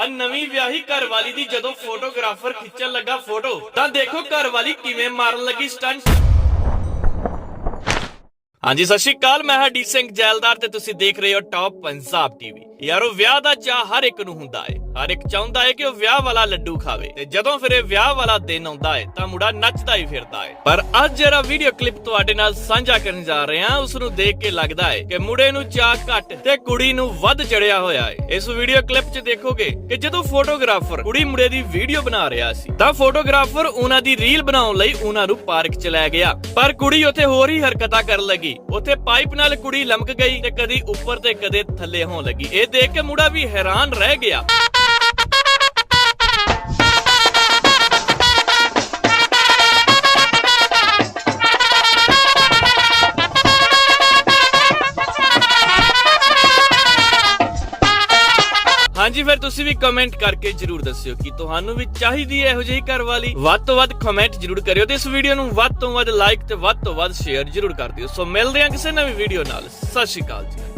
ਆ ਨਵੀਂ ਵਿਆਹੀ ਘਰਵਾਲੀ ਦੀ ਜਦੋਂ ਫੋਟੋਗ੍ਰਾਫਰ ਖਿੱਚਣ ਲੱਗਾ ਫੋਟੋ, ਤਾਂ ਦੇਖੋ ਘਰਵਾਲੀ ਕਿਵੇਂ ਮਾਰਨ ਲੱਗੀ ਸਟੰਟ। ਹਾਂਜੀ, ਸਤਿ ਸ਼੍ਰੀ ਅਕਾਲ, ਮੈਂ ਹਾਂ ਡੀ ਸਿੰਘ ਜੈਲਦਾਰ ਤੇ ਤੁਸੀਂ ਦੇਖ ਰਹੇ ਹੋ ਟਾਪ ਪੰਜਾਬ ਟੀਵੀ ਯਾਰੋ, ਵਿਆਹ ਦਾ ਚਾਹ ਹਰ ਇੱਕ ਨੂੰ ਹੁੰਦਾ ਹੈ ਹਰ ਇੱਕ ਚਾਹੁੰਦਾ ਹੈ ਕਿ ਉਹ ਵਿਆਹ ਵਾਲਾ ਲੱਡੂ ਖਾਵੇ। ਤੇ ਜਦੋਂ ਫਿਰ ਇਹ ਵਿਆਹ ਵਾਲਾ ਦਿਨ ਆਉਂਦਾ ਹੈ ਤਾਂ ਮੁੰਡਾ ਨੱਚਦਾ ਹੀ ਫਿਰਦਾ ਹੈ ਪਰ ਅੱਜ ਜਿਹੜਾ ਵੀਡੀਓ ਕਲਿੱਪ ਤੁਹਾਡੇ ਨਾਲ ਸਾਂਝਾ ਕਰਨ ਜਾ ਰਹੇ ਹਾਂ, ਉਸ ਨੂੰ ਦੇਖ ਕੇ ਲੱਗਦਾ ਹੈ ਕਿ ਮੁੰਡੇ ਨੂੰ ਚਾਹ ਘੱਟ ਤੇ ਕੁੜੀ ਨੂੰ ਵੱਧ ਚੜਿਆ ਹੋਇਆ ਹੈ ਇਸ ਵੀਡੀਓ ਕਲਿੱਪ 'ਚ ਦੇਖੋਗੇ ਕਿ ਜਦੋਂ ਫੋਟੋਗ੍ਰਾਫਰ ਕੁੜੀ ਮੁੰਡੇ ਦੀ ਵੀਡੀਓ ਬਣਾ ਰਿਹਾ ਸੀ, ਤਾਂ ਫੋਟੋਗ੍ਰਾਫਰ ਉਹਨਾਂ ਦੀ ਰੀਲ ਬਣਾਉਣ ਲਈ ਉਹਨਾਂ ਨੂੰ ਪਾਰਕ 'ਚ ਲੈ ਗਿਆ। ਪਰ ਕੁੜੀ ਉੱਥੇ ਹੋਰ ਹੀ ਹਰਕਤਾਂ ਕਰਨ ਲੱਗੀ। ਉੱਥੇ ਪਾਈਪ ਨਾਲ ਕੁੜੀ ਲਮਕ ਗਈ ਤੇ ਕਦੀ ਉੱਪਰ ਤੇ ਕਦੇ ਥੱਲੇ ਹੋਣ ਲੱਗੀ। ਇਹ ਦੇਖ ਕੇ ਮੁੰਡਾ ਵੀ ਹੈਰਾਨ ਰਹਿ ਗਿਆ। ਹਾਂਜੀ, ਫਿਰ ਤੁਸੀਂ ਵੀ ਕਮੈਂਟ ਕਰਕੇ ਜਰੂਰ ਦੱਸਿਓ ਕਿ ਤੁਹਾਨੂੰ ਵੀ ਚਾਹੀਦੀ ਹੈ ਇਹੋ ਜਿਹੀ ਘਰਵਾਲੀ ਵੱਧ ਤੋਂ ਵੱਧ ਕਮੈਂਟ ਜਰੂਰ ਕਰਿਓ ਤੇ ਇਸ ਵੀਡੀਓ ਨੂੰ ਵੱਧ ਤੋਂ ਵੱਧ ਲਾਈਕ ਤੇ ਵੱਧ ਤੋਂ ਵੱਧ ਸ਼ੇਅਰ ਜਰੂਰ ਕਰ ਦਿਓ। ਸੋ ਮਿਲਦੇ ਹਾਂ ਕਿਸੇ ਨਵੀਂ ਵੀਡੀਓ ਨਾਲ। ਸਤਿ ਸ਼੍ਰੀ ਅਕਾਲ ਜੀ।